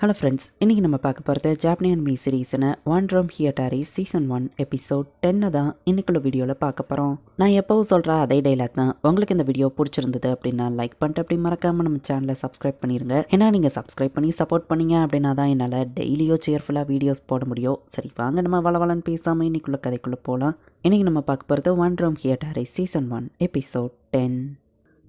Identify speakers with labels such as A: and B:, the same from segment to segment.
A: Hello friends இன்றைக்கி நம்ம பார்க்க போகிறது ஜாப்பனியன் மீ சீரீஸ்னு ஒன் ரோம் ஹியட்டாரி சீசன் ஒன் எபிசோட் டென்னு தான் இன்னைக்குள்ள வீடியோவில் பார்க்க போகிறோம் நான் எப்போவும் சொல்கிற அதே டைலாக் தான். உங்களுக்கு இந்த வீடியோ பிடிச்சிருந்தது அப்படின்னா லைக் பண்ணிட்டு அப்படி மறக்காமல் நம்ம சேனலை சப்ஸ்கிரைப் பண்ணிடுங்க ஏன்னா நீங்கள் சப்ஸ்கிரைப் பண்ணி சப்போர்ட் பண்ணீங்க அப்படின்னா தான் என்னால் டெய்லியோ சேர்ஃபுல்லாக வீடியோஸ் போட முடியும். சரி வாங்க நம்ம வளவலன்னு பேசாமல் இன்னைக்குள்ள கதைக்குள்ளே போகலாம் இன்றைக்கி நம்ம பார்க்க போகிறது ஒன் ரோம் ஹியட்டாரி சீசன் ஒன் எபிசோட் டென்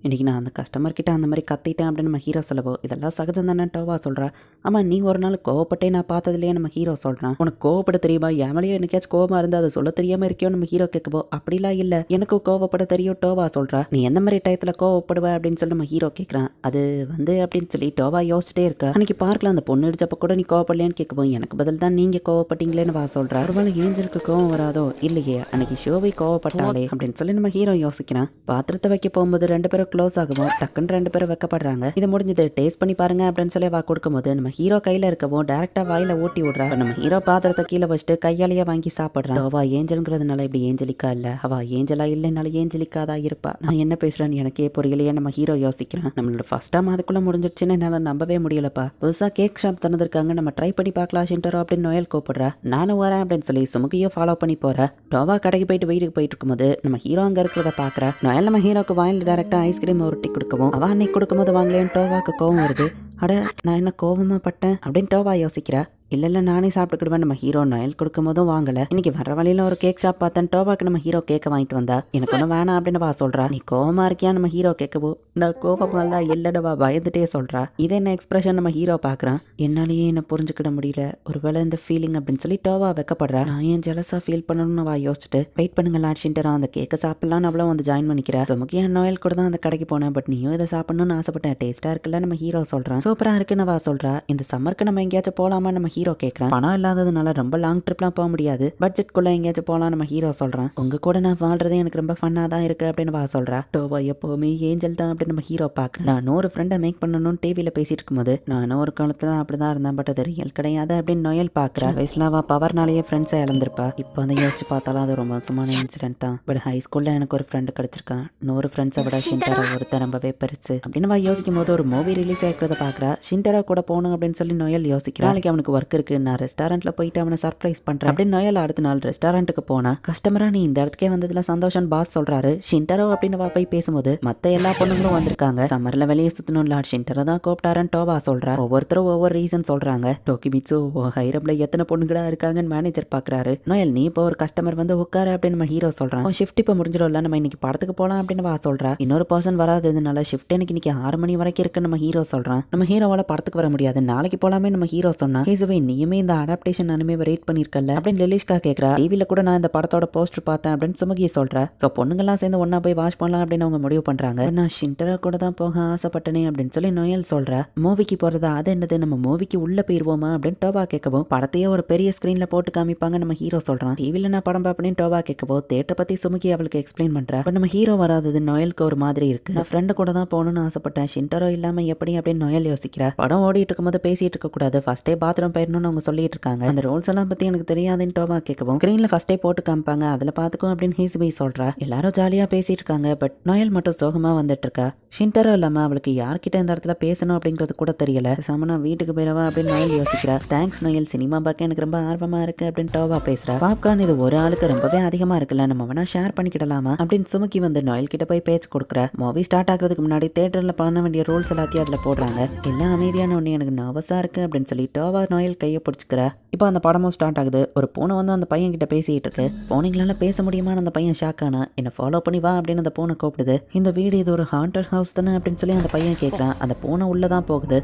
A: இன்றைக்கி நான் அந்த கஸ்டமர்கிட்ட அந்த மாதிரி கத்திட்டேன் அப்படின்னு நம்ம ஹீரோ சொல்லவோ இதெல்லாம் சகஜம் தானே டோவா சொல்கிறா ஆமாம் நீ ஒரு நாள் கோவப்பட்டே நான் பார்த்ததுலேயே நம்ம ஹீரோ சொல்கிறான் உனக்கு கோவப்பட தெரியுமா? என் மேலேயே எனக்காச்சும் கோவமாக இருந்தால் அதை சொல்ல தெரியாமல் இருக்கியோ நம்ம ஹீரோ கேட்கவோ அப்படிலாம் இல்லை. எனக்கு கோவப்பட தெரியும் டோவா சொல்கிறா நீ எந்த மாதிரி டயத்தில் கோவப்படுவ அப்படின்னு சொல்லி நம்ம ஹீரோ கேட்குறான். அது வந்து அப்படின்னு சொல்லி டோவா யோசிச்சிட்டே இருக்கா. அன்னைக்கு பார்க்கலாம் அந்த பொண்ணு அடிச்சப்ப கூட நீ கோவப்படலையான்னு கேட்கவும் எனக்கு பதில் தான் நீங்கள் கோவப்பட்டீங்களேன்னு வா சொல்கிறா ஒருவேளை ஏஞ்சலுக்கு கோவம் வராதோ? இல்லையே. அன்னைக்கு ஷோவை கோவப்பட்டாலே அப்படின்னு சொல்லி நம்ம ஹீரோ யோசிக்கிறான். பாத்திரத்தை வைக்க போகும்போது ரெண்டு பேரும் க்ளோஸ் ஆகவும் டக்குன்னு ரெண்டு பேரும் வைக்கப்படுறாங்க. இது முடிஞ்சது. டேஸ்ட் பண்ணி பாருங்க அப்படின்னு சொல்லி வா கொடுக்கும்போது நம்ம ஹீரோ கையில இருக்கவும் டேரக்டா வாயில ஊட்டி விடுறா. நம்ம ஹீரோ பாத்திரத்தை கீழே வச்சுட்டு கையாலேயே வாங்கி சாப்பிடுறான். அவ ஏஞ்சல்ங்கிறதுனால இப்படி ஏஞ்சலிக்கா இல்ல. அவ ஏஞ்சலா இல்லைனாலும் ஏஞ்சலிக்கா தான் இருப்பா. நான் என்ன பேசுறேன்னு எனக்கே புரியலையே. நம்ம ஹீரோ யோசிக்கிறான். நம்மளோட ஃபர்ஸ்ட் டைம் அதுக்குள்ள முடிஞ்சிருச்சுன்னு என்னால நம்பவே முடியலப்பா. புதுசா கேக் ஷாப் திறந்திருக்காங்க. நம்ம ட்ரை பண்ணி பார்க்கலாம் ஷின்டரோ அப்படின்னு நோயல் கூப்பிடுறா. நானும் வரேன் அப்படின்னு சொல்லி சுமுகியோ ஃபாலோ பண்ணி போறேன் டோவா கடைக்கு போயிட்டு வீட்டுக்கு போயிட்டு இருக்கும்போது நம்ம ஹீரோ அங்க இருக்கிறத பாக்குறா. நோயல் நம்ம ஹீரோக்கு வாயில் டேரக்டா ஐஸ்கிரீம் உருட்டி கொடுக்கவும் அவ அன்னைக்கு கொடுக்கும்போது வாங்கலேன்னு டோவாக்கு கோவம் வருது. அட நான் என்ன கோவமா பட்டேன்? அப்படின்னு டோவா யோசிக்கிறா. இல்ல இல்ல நானே சாப்பிட்டுக்கிடுவேன். நம்ம ஹீரோ நயல் கொடுக்கும் போதும் வாங்கல. இன்னைக்கு வர வழியில ஒரு கேக் ஷாப் பார்த்தேன். டோபாக்கு நம்ம ஹீரோ கேக்க வாங்கிட்டு வந்தா. எனக்கு ஒன்றும் வேணாம் அப்படின்னு வா சொல்றா. நீ கோவமா இருக்கியா நம்ம ஹீரோ கேட்கவோ இந்த கோபமால இல்லடவா பயந்துட்டே சொல்றா. இது என்ன எக்ஸ்பிரஷன் நம்ம ஹீரோ பாக்குறான் என்னாலேயே என்ன புரிஞ்சுக்கிட முடியல. ஒருவேளை இந்த ஃபீலிங் அப்படின்னு சொல்லி டோவா வைக்கப்படுறா. நான் ஏன் ஜெலஸா ஃபீல் பண்ணணும்னு வா யோசிச்சுட்டு. வெயிட் பண்ணுங்க லாட்சின்ட்டு அந்த கேக்க சாப்பிடலாம்னு அவ்வளோ வந்து ஜாயின் பண்ணிக்கிறா. சுமுக்கியா நோயல் கூட தான் அந்த கடைக்கு போனேன். பட் நீயும் இதை சாப்பிடணும்னு ஆசைப்பட்டேன். டேஸ்டா இருக்குல்ல நம்ம ஹீரோ சொல்றான். சூப்பரா இருக்குன்னு வா சொல்றா. இந்த சம்மருக்கு நம்ம எங்கேயாச்சும் போலாமா? நம்ம ஹீரோ கேட்கறான் பணம் இல்லாததுனால ரொம்ப லாங் ட்ரிப்லாம் போக முடியாது. பட்ஜெட்குள்ள எங்கேயாச்சும் போகலாம் நம்ம ஹீரோ சொல்றான். உங்க கூட நான் வாழ்றது எனக்கு ரொம்ப ஃபன்னா தான் இருக்கு அப்படின்னு வா சொல்றா. டோவா எப்பவுமே ஏஞ்சல் தான் அப்படின்னு நம்ம ஹீரோ பார்க்குறேன் நான் நூறு ஃப்ரெண்டை மேக் பண்ணணும்னு டிவியில் பேசிட்டு இருக்கும்போது நானும் ஒரு காலத்துல அப்படிதான் இருந்தேன் பட் அது ரியல் கிடையாது அப்படின்னு நொயல் பார்க்குறா வயசுல அவ பவர்னாலேயே ஃப்ரெண்ட்ஸை இழந்திருப்பா. இப்போ அதை யோசிச்சு பார்த்தாலும் அது ரொம்ப மோசமான இன்சிடென்ட் தான். பட் ஹை ஸ்கூல்ல எனக்கு ஒரு ஃப்ரெண்டு கிடைச்சிருக்கான். நூறு ஃப்ரெண்ட்ஸை விட ஷிண்டரா? ஒருத்தர் ரொம்பவே பெருசு அப்படின்னு அவ யோசிக்கும் போது ஒரு மூவி ரிலீஸ் ஆகிறத பார்க்குறா ஷிண்டரா கூட போகணும் அப்படின்னு சொல்லி நொயல் யோசிக்கிறா. நாளைக்கு அவனுக்கு ஒர்க் இருக்கு. நான் ரெஸ்டாரண்ட்டில் போயிட்டு அவனை சர்ப்ரைஸ் பண்ணுறேன் அப்படின்னு நோயால் அடுத்த நாள் ரெஸ்டாரண்ட்டுக்கு போனா கஸ்டமரா நீ இந்த இடத்துக்கே வந்ததுல சந்தோஷம் பாஸ் சொல்றாரு. ஷின்டரோ அப்படின்னு வா போய் பேசும்போது மத்த எல்லா பொண்ணுங்களும் வந்திருக்காங்க. சம்மர்ல வெளியே சுற்றணும்ல லாட் தான் கூப்பிட்டாரன் டோவா சொல்கிறா ஒவ்வொருத்தரும் ஒவ்வொரு ரீசன் சொல்றாங்க. டோக்கி மிட்சு ஹைரப்ல எத்தனை பொண்ணுங்களா இருக்காங்கன்னு மேனேஜர் பாக்குறாரு. நோயல் நீ இப்போ ஒரு கஸ்டமர் வந்து உட்காரு அப்படின்னு நம்ம ஹீரோ சொல்கிறான் ஷிஃப்ட் இப்போ முடிஞ்சிடும்ல நம்ம இன்னைக்கு படத்துக்கு போகலாம் அப்படின்னு வா சொல்கிறா இன்னொரு பர்சன் வராததுனால ஷிஃப்ட் எனக்கு இன்னைக்கு ஆறு மணி வரைக்கும் இருக்குன்னு நம்ம ஹீரோ சொல்றான். நம்ம ஹீரோவால படத்துக்கு வர முடியாது. நாளைக்கு போலாமே நம்ம ஹீரோ சொன்னா ஹேசுவே நீயுமே இந்த அடாப்டேஷன் அனிமே ரேட் பண்ணிருக்கல அப்படின்னு லலிஷ்கா கேக்குறா. டிவில கூட நான் இந்த படத்தோட போஸ்டர் பார்த்தேன் அப்படின்னு சுமகி சொல்றா. ஸோ பொண்ணுங்கெல்லாம் சேர்ந்து ஒன்னா போய் வாஷ் பண்ணலாம் அப்படின்னு அவங்க முடிவு பண்றாங்க. நான் ஷிண்டரா கூட தான் போக ஆசைப்பட்டனே அப்படின்னு சொல்லி நோயல் சொல்றா. மூவிக்கு போறதா? அது என்னது? நம்ம மூவிக்கு உள்ள போயிருவோமா? அப்படின்னு டோபா கேட்கவும் படத்தையே ஒரு பெரிய ஸ்கிரீன்ல போட்டு காமிப்பாங்க நம்ம ஹீரோ சொல்றான். டிவில நான் படம் பார்ப்பேன்னு டோபா கேட்கவும் தேட்டரை பத்தி சுமுகி அவளுக்கு எக்ஸ்பிளைன் பண்றா. பட் நம்ம ஹீரோ வராதது நோயலுக்கு ஒரு மாதிரி இருக்கு. நான் ஃப்ரெண்டு கூட தான் போகணும்னு ஆசைப்பட்டேன். ஷிண்டரோ இல்லாம எப்படி? அப்படின்னு நோயல் யோசிக்கிறா. படம் ஓடிட்டு இருக்கும்போது பேசிட்டு இருக்க கூடாது. ஃபர்ஸ்டே பாத்ரூம் போயிடணும்னு அவங்க சொல்லிட்டு இருக்காங்க அந்த ரூல்ஸ் எல்லாம் பத்தி எனக்கு தெரியாதுன்னு டோபா கேட்கவும் ஸ்கிரீன்ல ஃபர்ஸ்டே போட்டு காமிப்பாங்க அதுல பாத்துக்கும் அப்படின்னு ஹீசுபை சொல்றா. எல்லாரும் ஜாலியா பேசிட்டு இருக்காங்க பட் நோயல் மட்டும் சோகமா வந்துட்டு இருக்கா ஷின்டரோ இல்லாம அவளுக்கு யார்கிட்ட இந்த இடத்துல பேசணும் அப்படிங்கிறது கூட தெரியல. சமனா வீட்டுக்கு போயிடவா அப்படின்னு நோயல் யோசிக்கிறா. தேங்க்ஸ் நோயல் சினிமா பார்க்க எனக்கு ரொம்ப ஆர்வமா இருக்கு அப்படின்னு டோவா பேசுறா. பாப்கார்ன் இது ஒரு ஆளுக்கு ரொம்பவே அதிகமா இருக்குல்ல நம்ம வேணா ஷேர் பண்ணிக்கிடலாமா? அப்படின்னு சுமுக்கி வந்து நோயல் கிட்ட போய் பேச்சு கொடுக்குறா. மூவி ஸ்டார்ட் ஆகிறதுக்கு முன்னாடி தேட்டர்ல பண்ண வேண்டிய ரூல்ஸ் எல்லாத்தையும் அதுல போடுறாங்க. எல்லாம் அமைதியான ஒண்ணு எனக்கு நர்வஸா இருக்கு அப்படின்னு சொல்லி டோவா நோயல் கையை பிடிச்சிக்கிற. இப்போ அந்த படமும் ஸ்டார்ட் ஆகுது. ஒரு பூனை வந்து அந்த பையன் கிட்ட பேசிட்டு இருக்கு பூனைங்களால பேச முடியுமான்னு அந்த பையன் ஷாக் ஆனா என்ன ஃபாலோ பண்ணி வா அப்படின்னு அந்த பூனை கூப்பிடுது. இந்த வீடு இது ஒரு ஹாண்டட் ஹவுஸ் தானே அப்படின்னு சொல்லி அந்த பையன் கேட்குறான் அந்த பூனை உள்ளதான் போகுது.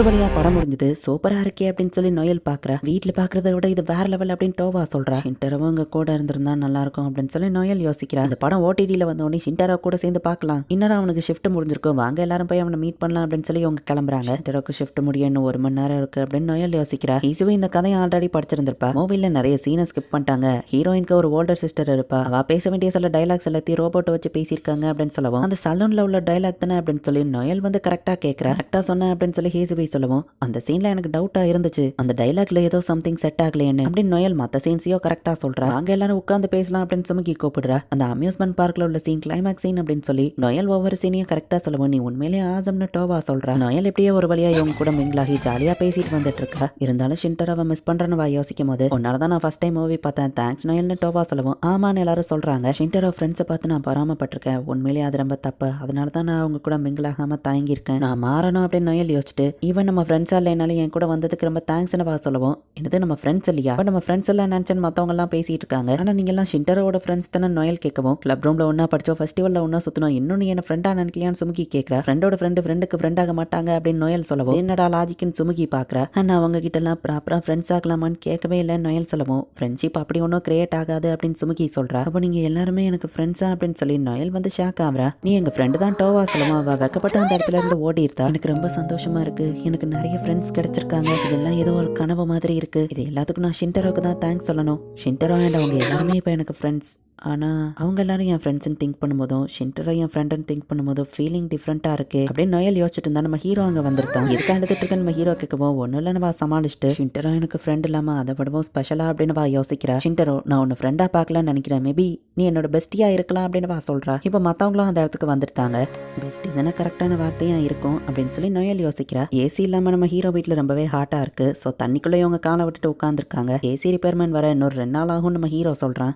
A: ஒரு வழியா படம் முடிஞ்சது. சூப்பரா இருக்கே அப்படின்னு சொல்லி நோயல் பாக்குற. வீட்டுல பாக்குறத விட இது வேற லெவல் அப்படின்னு டோவா சொல்றா. ஷின்டரவும் இங்க கூட இருந்திருந்தா நல்லா இருக்கும் அப்படின்னு சொல்லி நோயல் யோசிக்கிறா. அந்த படம் ஓடிடியில வந்த உடனே ஷின்டரா கூட சேர்ந்து பார்க்கலாம் இன்னும் அவனுக்கு ஷிஃப்ட் முடிஞ்சிருக்கும். வாங்க எல்லாரும் போய் அவனை மீட் பண்ணலாம் அப்படின்னு சொல்லி அவங்க கிளம்புறாங்க. ஷின்டரோக்கு ஷிஃப்ட் முடிய இன்னும் ஒரு மணி நேரம் இருக்கு அப்படின்னு நோயல் யோசிக்கிறா. இசுவை இந்த கதையை ஆல்ரெடி படிச்சிருந்திருப்பா. மூவில நிறைய சீனை ஸ்கிப் பண்ணிட்டாங்க. ஹீரோயினுக்கு ஒரு ஓல்டர் சிஸ்டர் இருப்பா. அவ பேச வேண்டிய சில டைலாக்ஸ் எல்லாத்தையும் ரோபோட்டை வச்சு பேசியிருக்காங்க அப்படின்னு சொல்லவும் அந்த சலூன்ல உள்ள டைலாக் தானே அப்படின்னு சொல்லி நோயல் வந்து கரெக்டா கேட்கிறா கரெக்டா சொன்ன அப்படின்னு சொல்லி ஹீசுவை சொல்லவும் அந்த சீன்ல எனக்கு டவுட்டா இருந்துச்சு. அந்த டைலாக்ல ஏதோ சம்திங் செட் ஆகலையேன்னு. அப்படின்னு நோயல் மத்த சீன்ஸையோ கரெக்டா சொல்றா. அங்க எல்லாரும் உட்காந்து பேசலாம் அப்படின்னு சுமுகி கூப்பிடுறா. அந்த அம்யூஸ்மெண்ட் பார்க்ல உள்ள சீன் கிளைமேக்ஸ் சீன் அப்படின்னு சொல்லி நோயல் ஒவ்வொரு சீனையும் கரெக்டா சொல்லவும் நீ உண்மையிலேயே ஆசம்னு டோவா சொல்றா. நோயல் எப்படியோ ஒரு வழியா இவங்க கூட மிங்கிளாகி ஜாலியா பேசிட்டு வந்துட்டு இருக்கா. இருந்தாலும் ஷின்டராவை மிஸ் பண்றேன்னு வா யோசிக்கும் போது உன்னாலதான் நான் ஃபர்ஸ்ட் டைம் மூவி பார்த்தேன். தேங்க்ஸ் நோயல்னு டோவா சொல்லவும் ஆமான்னு எல்லாரும் சொல்றாங்க. ஷின்டரோ ஃப்ரெண்ட்ஸை பார்த்து நான் பராமப்பட்டிருக்கேன் உண்மையிலேயே அது ரொம்ப தப்பு. அதனால தான் நான் அவங்க கூட மிங்கிள் தாங்கியிருக்கேன் தயங்கியிருக்கேன். நான் மாறணும் அப்படின்னு நோயல் யோசிச்சுட்டு ஈவன் நம்ம ஃப்ரெண்ட்ஸாக இல்லைனாலும் என் கூட வந்ததுக்கு ரொம்ப தேங்க்ஸ்னு வா சொல்லுவோம். என்னது நம்ம ஃப்ரெண்ட்ஸ் இல்லையா? அப்ப நம்ம ஃப்ரெண்ட்ஸ் எல்லாம் நினச்சேன் மற்றவங்கலாம் எல்லாம் பேசிட்டு இருக்காங்க. ஆனால் நீங்கள்லாம் ஷிண்டரோட ஃப்ரெண்ட்ஸ் தானே நோயல் கேட்கவும். கிளப் ரூம்ல ஒன்றா படிச்சோம் ஃபெஸ்டிவலில் ஒன்றா சுற்றணும் இன்னும் நீ என்ன ஃப்ரெண்டாக நினைக்கலையான்னு சுமுகி கேட்கற. ஃப்ரெண்டோட ஃப்ரெண்டு ஃப்ரெண்டுக்கு ஃப்ரெண்ட் மாட்டாங்க அப்படின்னு நோயல் சொல்லவும். என்னடா லாஜிக்னு சுமுகி பாக்குற. நான் அவங்க கிட்டலாம் ப்ராப்பராக ஃப்ரெண்ட்ஸ் ஆகலாமான்னு கேட்கவே இல்லை நோயல் சொல்லவும். ஃப்ரெண்ட்ஷிப் அப்படி ஒன்றும் கிரியேட் ஆகாது அப்படின்னு சுமுகி சொல்கிறா அப்போ நீங்கள் எல்லாருமே எனக்கு ஃப்ரெண்ட்ஸா அப்படின்னு சொல்லி நோயல் வந்து ஷாக் ஆகுறா. நீ எங்கள் ஃப்ரெண்டு தான் டோவா சொல்லமா அவள் வெக்கப்பட்டு அந்த இடத்துல இருந்து ஓடி இருந்தா எனக்கு ரொம்ப சந்தோஷமா இருக்கு. எனக்கு நிறைய ஃப்ரெண்ட்ஸ் கிடைச்சிருக்காங்க. இதெல்லாம் ஏதோ ஒரு கனவு மாதிரி இருக்கு. இது எல்லாத்துக்கும் நான் ஷின்டரோக்கு தான் தேங்க்ஸ் சொல்லணும். ஷின்டரோ அண்ட் அவங்க எல்லாருமே இப்போ எனக்கு ஃப்ரெண்ட்ஸ் ஆனால் அவங்க எல்லாரும் என் ஃப்ரெண்ட்ஸ்னு திங்க் பண்ணும்போதும் ஷின்டரோ என் ஃப்ரெண்டுன்னு திங்க் பண்ணும்போதும் ஃபீலிங் டிஃப்ரெண்ட்டாக இருக்கு அப்படின்னு நோயல் யோசிச்சுட்டு இருந்தா நம்ம ஹீரோ அங்கே வந்திருக்கோம். எதுக்கு அழுதுட்டு இருக்க நம்ம ஹீரோ கேட்கவும் ஒன்றும் இல்லை நம்ம சமாளிச்சுட்டு ஷின்டரோ எனக்கு ஃப்ரெண்ட் இல்லாமல் அதை விடவும் ஸ்பெஷலாக அப்படின்னு வா யோசிக்கிறா. ஷின்டரோ நான் உன்னை ஃப்ரெண்டாக பார்க்கலாம்னு நினைக்கிறேன். மேபி நீ என்னோட பெஸ்ட்டியாக இருக்கலாம் அப்படின்னு வா சொல்கிறா இப்போ மற்றவங்களும் அந்த இடத்துக்கு வந்துருத்தாங்க பெஸ்ட் தானே கரெக்டான வார்த்தையாக இருக்கும் அப்படின்னு சொல்லி நோயல் யோசிக்கிறா. ஏசி இல்லாமல் நம்ம ஹீரோ வீட்டில் ரொம்பவே ஹாட்டாக இருக்குது ஸோ தண்ணிக்குள்ளே இவங்க காலை விட்டுட்டு உட்காந்துருக்காங்க ஏசி ரிப்பேர்மேன் வர இன்னொரு ரெண்டு நாள் ஆகும் நம்ம ஹீரோ சொல்கிறான்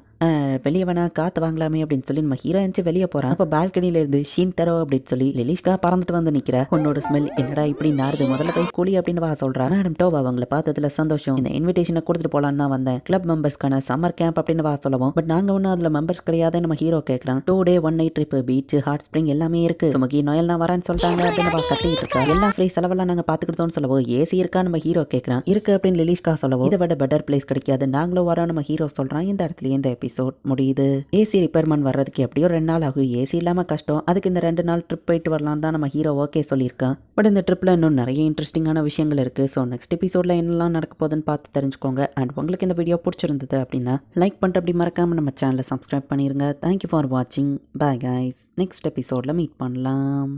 A: வெளியே வேணா காத்து வாங்கலாமே அப்படின்னு சொல்லி நம்ம ஹீரோ எழுந்து வெளியே போறான். அப்போ பால்கனில இருந்து ஷீன் தரோ அப்படின்னு சொல்லி லலிஷ்கா பறந்துட்டு வந்து நிக்கிற. உன்னோட ஸ்மெல் என்னடா இப்படி நாருது முதல்ல போய் கூலி அப்படின்னு வா சொல்றா. மேடம் டோவா அவங்கள பார்த்ததுல சந்தோஷம். இந்த இன்விடேஷனை கொடுத்துட்டு போலான்னு தான் வந்தேன். கிளப் மெம்பர்ஸ்க்கான சம்மர் கேம்ப் அப்படின்னு வா சொல்லவும். பட் நாங்க ஒன்றும் அதுல மெம்பர்ஸ் கிடையாது நம்ம ஹீரோ கேட்கறான் two day one night trip beach hot spring எல்லாமே இருக்கு. சுமகி நோயல் நான் வரேன்னு சொல்லிட்டாங்க அப்படின்னு கட்டிட்டு இருக்கா. எல்லா ஃப்ரீ செலவெல்லாம் நாங்க பாத்துக்கிட்டோம்னு சொல்லவோ ஏசி இருக்கா நம்ம ஹீரோ கேட்கறான் இருக்கு அப்படின்னு லலிஷ்கா சொல்லவோ இதை விட பெட்டர் பிளேஸ் கிடைக்காது. நாங்களும் வரோம் நம்ம ஹீரோ சொல்றான். இந்த இடத்துல இந்த எபிசோட் முடியுது. ஏசி ரிப்பேர்மன் வர்றதுக்கு எப்படியோ ரெண்டு நாள் ஆகும். ஏசி இல்லாமல் கஷ்டம். அதுக்கு இந்த ரெண்டு நாள் ட்ரிப் போயிட்டு வரலாம் தான் நம்ம ஹீரோ ஓகே சொல்லியிருக்கான். பட் இந்த ட்ரிப்பில் இன்னும் நிறைய இன்ட்ரெஸ்டிங்கான விஷயங்கள் இருக்குது ஸோ நெக்ஸ்ட் எபிசோடில் என்னெல்லாம் நடக்க போகுதுன்னு பார்த்து தெரிஞ்சுக்கோங்க. அண்ட் உங்களுக்கு இந்த வீடியோ பிடிச்சிருந்தது அப்படின்னா லைக் பண்ணிட்டு அப்படி மறக்காமல் நம்ம சேனலை சப்ஸ்கிரைப் பண்ணிடுங்க தேங்க்யூ ஃபார் வாட்சிங் பாய் கைஸ் நெக்ஸ்ட் எபிசோடில் மீட் பண்ணலாம்.